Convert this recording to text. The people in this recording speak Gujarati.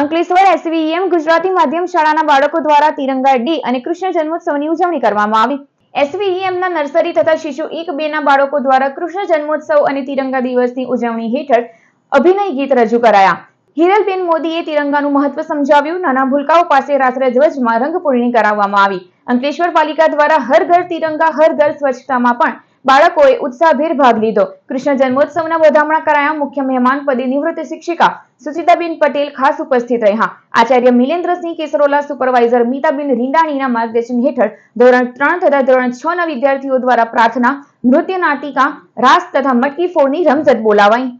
અંકલેશ્વર એસવીએમ ગુજરાતી માધ્યમ શાળાના બાળકો દ્વારા તિરંગા ડે અને કૃષ્ણ જન્મોત્સવની ઉજવણી કરવામાં આવી. એસવીઈએમના નર્સરી તથા શિશુ એક બે ના બાળકો દ્વારા કૃષ્ણ જન્મોત્સવ અને તિરંગા દિવસની ઉજવણી હેઠળ અભિનય ગીત રજૂ કરાયા. હિરલબેન મોદીએ તિરંગાનું મહત્વ સમજાવ્યું. નાના ભૂલકાઓ પાસે રાત્રે ધ્વજમાં રંગપૂર્ણી કરાવવામાં આવી. અંકલેશ્વર પાલિકા દ્વારા હર ઘર તિરંગા, હર ઘર સ્વચ્છતામાં પણ બાળકોએ ઉત્સાહભેર ભાગ લીધો. કૃષ્ણ જન્મોત્સવના વધામણા કરાયા મુખ્ય મહેમાન પદે નિવૃત્ત શિક્ષિકા સુચિતાબેન પટેલ ખાસ ઉપસ્થિત રહ્યા. આચાર્ય મિલેન્દ્રસિંહ કેસરોલા, સુપરવાઇઝર મીતાબેન રીંડાણીના માર્ગદર્શન હેઠળ ધોરણ ત્રણ તથા ધોરણ છ ના વિદ્યાર્થીઓ દ્વારા પ્રાર્થના, નૃત્ય નાટિકા, રાસ તથા મટકી ફોડની રમઝટ બોલાવાઈ.